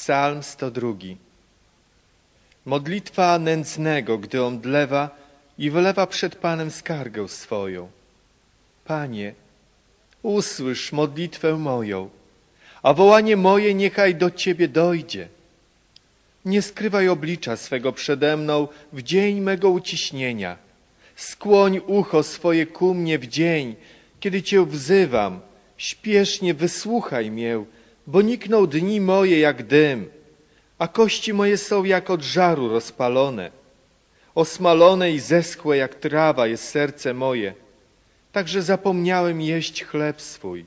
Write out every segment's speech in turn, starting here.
Psalm 102. Modlitwa nędznego, gdy omdlewa i wylewa przed Panem skargę swoją. Panie, usłysz modlitwę moją, a wołanie moje niechaj do Ciebie dojdzie. Nie skrywaj oblicza swego przede mną w dzień mego uciśnienia. Skłoń ucho swoje ku mnie w dzień, kiedy Cię wzywam. Śpiesznie wysłuchaj mię, bo nikną dni moje jak dym, a kości moje są jak od żaru rozpalone. Osmalone i zeschłe jak trawa jest serce moje, także zapomniałem jeść chleb swój.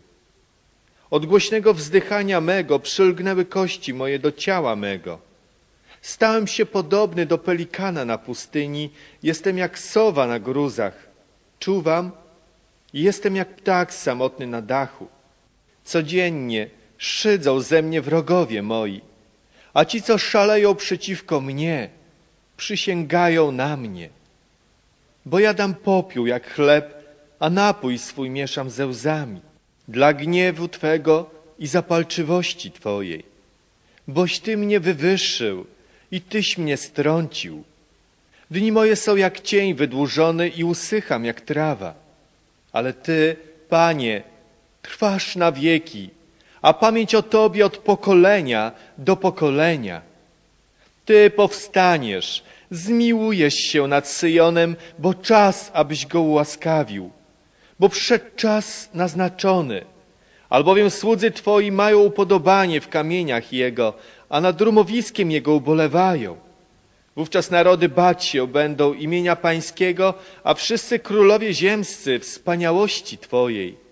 Od głośnego wzdychania mego przylgnęły kości moje do ciała mego. Stałem się podobny do pelikana na pustyni, jestem jak sowa na gruzach. Czuwam i jestem jak ptak samotny na dachu. Codziennie szydzą ze mnie wrogowie moi, a ci, co szaleją przeciwko mnie, przysięgają na mnie. Bo ja dam popiół jak chleb, a napój swój mieszam ze łzami, dla gniewu Twego i zapalczywości Twojej. Boś Ty mnie wywyższył i Tyś mnie strącił. Dni moje są jak cień wydłużony i usycham jak trawa. Ale Ty, Panie, trwasz na wieki, a pamięć o Tobie od pokolenia do pokolenia. Ty powstaniesz, zmiłujesz się nad Syjonem, bo czas, abyś go ułaskawił, bo przyszedł czas naznaczony, albowiem słudzy Twoi mają upodobanie w kamieniach Jego, a nad rumowiskiem Jego ubolewają. Wówczas narody bać się będą imienia Pańskiego, a wszyscy królowie ziemscy wspaniałości Twojej.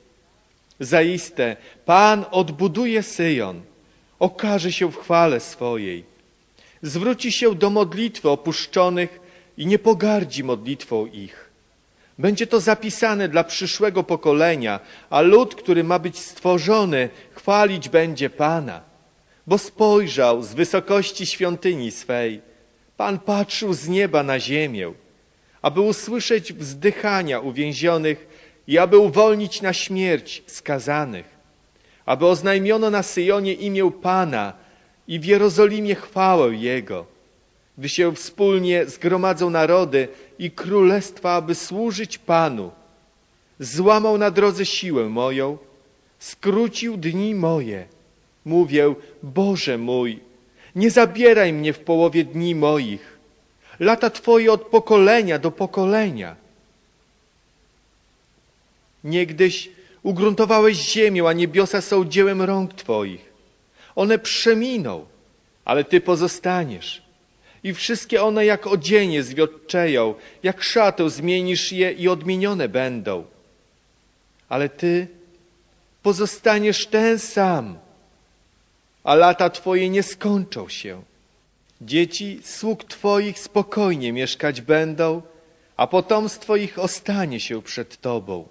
Zaiste, Pan odbuduje Syjon, okaże się w chwale swojej, zwróci się do modlitwy opuszczonych i nie pogardzi modlitwą ich. Będzie to zapisane dla przyszłego pokolenia, a lud, który ma być stworzony, chwalić będzie Pana. Bo spojrzał z wysokości świątyni swej, Pan patrzył z nieba na ziemię, aby usłyszeć wzdychania uwięzionych i aby uwolnić na śmierć skazanych, aby oznajmiono na Syjonie imię Pana i w Jerozolimie chwałę Jego, gdy się wspólnie zgromadzą narody i królestwa, aby służyć Panu. Złamał na drodze siłę moją, skrócił dni moje. Mówię, Boże mój, nie zabieraj mnie w połowie dni moich. Lata Twoje od pokolenia do pokolenia. Niegdyś ugruntowałeś ziemię, a niebiosa są dziełem rąk Twoich. One przeminą, ale Ty pozostaniesz. I wszystkie one jak odzienie zwiotczeją, jak szatę zmienisz je i odmienione będą. Ale Ty pozostaniesz ten sam, a lata Twoje nie skończą się. Dzieci sług Twoich spokojnie mieszkać będą, a potomstwo ich ostanie się przed Tobą.